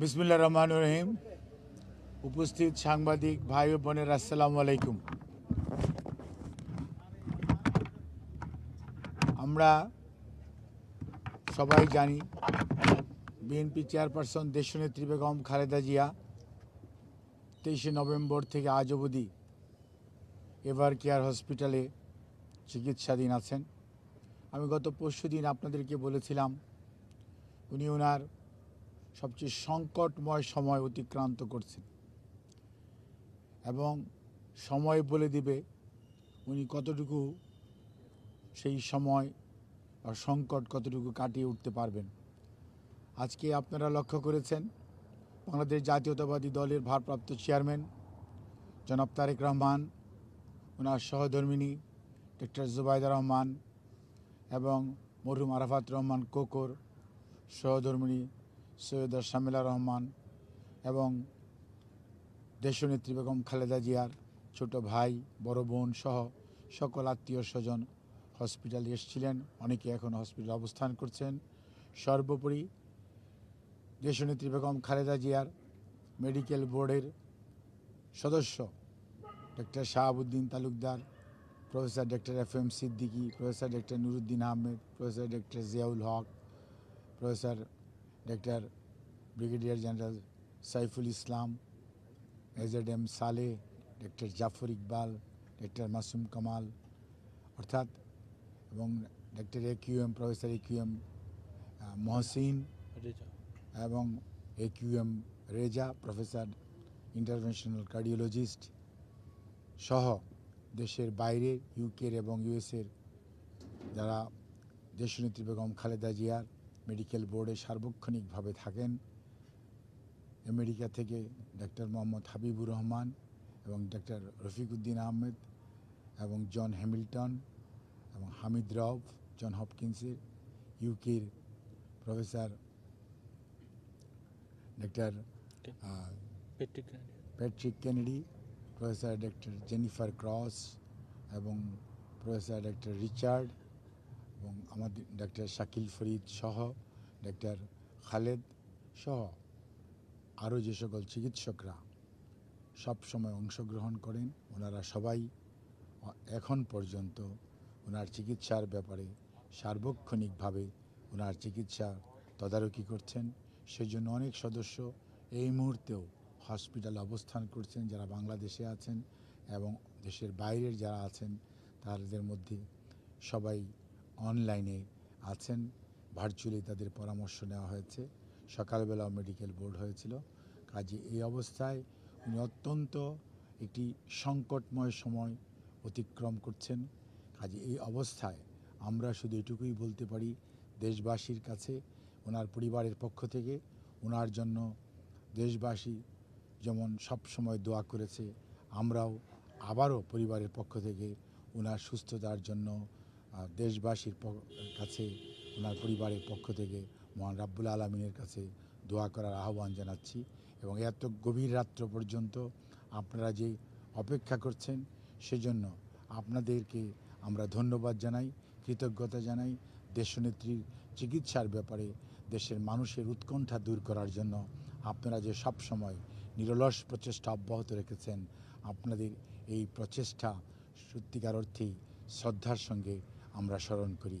বিসমুল্লাহ রহমান রহিম। উপস্থিত সাংবাদিক ভাই বোনের, আসসালামু আলাইকুম। আমরা সবাই জানি বিএনপি চেয়ারপারসন দেশনেত্রী বেগম খালেদা জিয়া তেইশে নভেম্বর থেকে আজ অবধি এভার কেয়ার হসপিটালে চিকিৎসাধীন আছেন। আমি গত পরশু দিন আপনাদেরকে বলেছিলাম, উনি ওনার সবচেয়ে সংকটময় সময় অতিক্রান্ত করছেন। এবং সময় বলে দিবে উনি কতটুকু সেই সময় বা সংকট কতটুকু কাটিয়ে উঠতে পারবেন। আজকে আপনারা লক্ষ্য করেছেন, বাংলাদেশ জাতীয়তাবাদী দলের ভারপ্রাপ্ত চেয়ারম্যান জনাব তারেক রহমান ওনার সহধর্মিনী ডক্টর জুবাইদা রহমান এবং মরহুম আরাফাত রহমান কোকর সহধর্মিনী সৈয়দা শামিলা রহমান এবং দেশনেত্রী বেগম খালেদা জিয়ার ছোট ভাই, বড় বোন সহ সকল আত্মীয় স্বজন হসপিটালে এসেছিলেন। অনেকে এখন হসপিটালে অবস্থান করছেন। সর্বোপরি দেশনেত্রী বেগম খালেদা জিয়ার মেডিকেল বোর্ডের সদস্য doctor Shahabuddin Talukdar, professor doctor F M Siddiqui, professor doctor Nuruddin Ahmed, professor doctor Ziaul Haque, professor doctor brigadier general Saiful Islam A Z M Saleh doctor Zafar Iqbal doctor Masum Kamal অর্থাৎ এবং doctor A Q M professor A Q M Mohsin এবং A Q M Reza professor interventional cardiologist সহ দেশের বাইরে ইউকের এবং ইউএসের যারা দেশনেত্রী বেগম খালেদা জিয়ার মেডিকেল বোর্ডে সার্বক্ষণিকভাবে থাকেন। আমেরিকা থেকে ডাক্তার মোহাম্মদ হাবিবুর রহমান এবং ডক্টর রফিকুদ্দিন আহমেদ এবং জন হ্যামিল্টন এবং হামিদ রব জন হপকিন্সের ইউকের professor doctor Patrick Kennedy professor doctor Jennifer Cross এবং প্রফেসর ডক্টর রিচার্ড এবং আমাদের ডাক্তার শাকিল ফরিদ সহ ডক্টর খালেদ সহ আরও যে সকল চিকিৎসকরা সব সময় অংশগ্রহণ করেন, ওনারা সবাই এখন পর্যন্ত ওনার চিকিৎসার ব্যাপারে সার্বক্ষণিকভাবে ওনার চিকিৎসা তদারকি করছেন। সেজন্য অনেক সদস্য এই মুহূর্তেও হসপিটালে অবস্থান করছেন, যারা বাংলাদেশে আছেন এবং দেশের বাইরের যারা আছেন, তাদের মধ্যে সবাই অনলাইনে আছেন। ভার্চুয়ালি তাদের পরামর্শ নেওয়া হয়েছে। সকালবেলা মেডিকেল বোর্ড হয়েছিল। কাজে এই অবস্থায় উনি অত্যন্ত একটি সংকটময় সময় অতিক্রম করছেন। কাজে এই অবস্থায় আমরা শুধু এটুকুই বলতে পারি, দেশবাসীর কাছে, ওনার পরিবারের পক্ষ থেকে, ওনার জন্য দেশবাসী যেমন সব সময় দোয়া করেছে, আমরাও আবারও পরিবারের পক্ষ থেকে ওনার সুস্থতার জন্য দেশবাসীর কাছে ওনার পরিবারের পক্ষ থেকে মহান রাব্বুল আলমিনের কাছে দোয়া করার আহ্বান জানাচ্ছি এবং এত গভীর রাত্র পর্যন্ত আপনারা যে অপেক্ষা করছেন সেজন্য আপনাদেরকে আমরা ধন্যবাদ জানাই, কৃতজ্ঞতা জানাই দেশনেত্রীর চিকিৎসার ব্যাপারে, দেশের মানুষের উৎকণ্ঠা দূর করার জন্য আপনারা যে সব সময় নিরলস প্রচেষ্টা অব্যাহত রেখেছেন, আপনাদের এই প্রচেষ্টা সত্যিকার অর্থেই শ্রদ্ধার সঙ্গে আমরা স্মরণ করি।